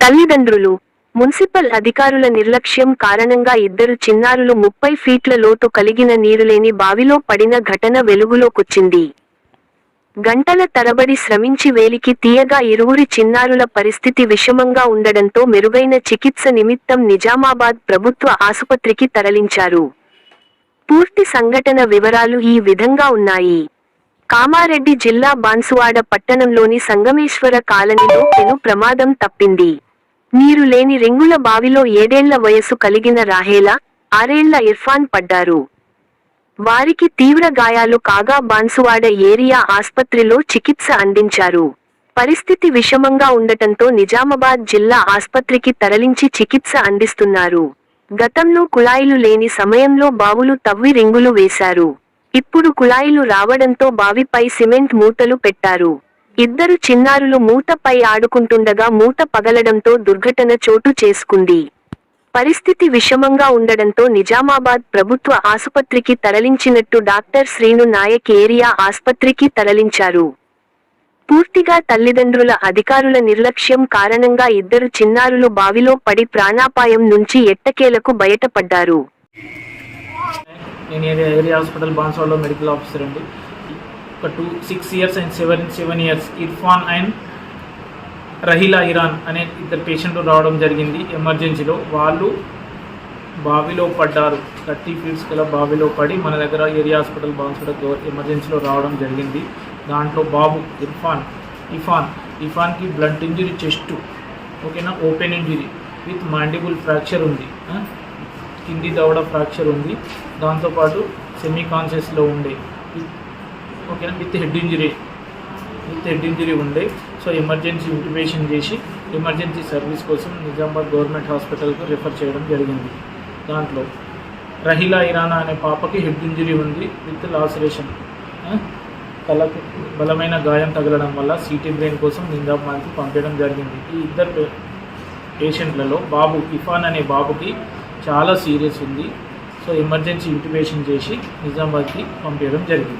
తల్లిదండ్రులు మున్సిపల్ అధికారుల నిర్లక్ష్యం కారణంగా ఇద్దరు చిన్నారులు ముప్పై ఫీట్ల లోతు కలిగిన నీరులేని బావిలో పడిన ఘటన వెలుగులోకొచ్చింది. గంటల తరబడి శ్రమించి వేలికి తీయగా ఇరువురి చిన్నారుల పరిస్థితి విషమంగా ఉండడంతో మెరుగైన చికిత్స నిమిత్తం నిజామాబాద్ ప్రభుత్వ ఆసుపత్రికి తరలించారు. పూర్తి సంఘటన వివరాలు ఈ విధంగా ఉన్నాయి. కామారెడ్డి జిల్లా బాన్సువాడ పట్టణంలోని సంగమేశ్వర కాలనీలో పెను ప్రమాదం తప్పింది. నీరు లేని రింగుల బావిలో ఏడేళ్ళ వయసు కలిగిన రాహేలా ఆరేళ్ళ ఇర్ఫాన్ పడ్డారు. వారికి తీవ్ర గాయాలు కాగా బాన్సువాడ ఏరియా ఆస్పత్రిలో చికిత్స అందించారు. పరిస్థితి విషమంగా ఉండటంతో నిజామాబాద్ జిల్లా ఆస్పత్రికి తరలించి చికిత్స అందిస్తున్నారు. గతంలో కుళాయిలు లేని సమయంలో బావులు తవ్వి రింగులు వేశారు. ఇప్పుడు కుళాయిలు రావడంతో బావిపై సిమెంట్ మూతలు పెట్టారు. ఇద్దరు చిన్నారులు మూతపై ఆడుకుంటుండగా మూత పగలడంతో దుర్ఘటన చోటు చేసుకుంది. పరిస్థితి విషమంగా ఉండడంతో నిజామాబాద్ ప్రభుత్వ ఆసుపత్రికి తరలించినట్టు డాక్టర్ శ్రీను నాయక్ ఏరియా ఆసుపత్రికి తరలించారు. పూర్తిగా తల్లిదండ్రుల అధికారుల నిర్లక్ష్యం కారణంగా ఇద్దరు చిన్నారులు బావిలో పడి ప్రాణాపాయం నుంచి ఎట్టకేలకు బయటపడ్డారు. నేను ఏరియా హాస్పిటల్ బాన్స్వాడలో మెడికల్ ఆఫీసర్ అండి. ఒక two six years and seven seven years Irfan and Raheela Iran అనే ఇద్దరు పేషెంట్లు రావడం జరిగింది ఎమర్జెన్సీలో. వాళ్ళు బావిలో పడ్డారు. థర్టీ ఫీట్స్ గల బావిలో పడి మన దగ్గర ఏరియా హాస్పిటల్ బాన్స్వాడ ఎమర్జెన్సీలో రావడం జరిగింది. దాంట్లో బాబు ఇర్ఫాన్ ఇఫాన్ ఇఫాన్కి బ్లడ్ ఇంజురీ చెస్ట్ ఓకేనా? Open injury with mandible fracture ఉంది. కింది దవడ ఫ్రాక్చర్ ఉంది. దాంతోపాటు సెమీ కాన్షియస్లో ఉండే. విత్- ఓకేనా with head injury with head injury ఉండే. సో ఎమర్జెన్సీ ఇంటిమేషన్ చేసి ఎమర్జెన్సీ సర్వీస్ కోసం నిజామాబాద్ గవర్నమెంట్ హాస్పిటల్కు రిఫర్ చేయడం జరిగింది. దాంట్లో రహీలా ఇరానా అనే పాపకి హెడ్ ఇంజరీ ఉంది విత్ లాసరేషన్ తలకు బలమైన గాయం తగలడం వల్ల సిటీ బ్రెయిన్ కోసం నిజామాబాద్కి పంపించడం జరిగింది. ఈ ఇద్దరు పే- పేషెంట్లలో బాబు ఇఫాన్ అనే బాబుకి చాలా సీరియస్ ఉంది. సో ఎమర్జెన్సీ ఇంటిమేషన్ చేసి నిజామాబాద్కి పంపించడం జరిగింది.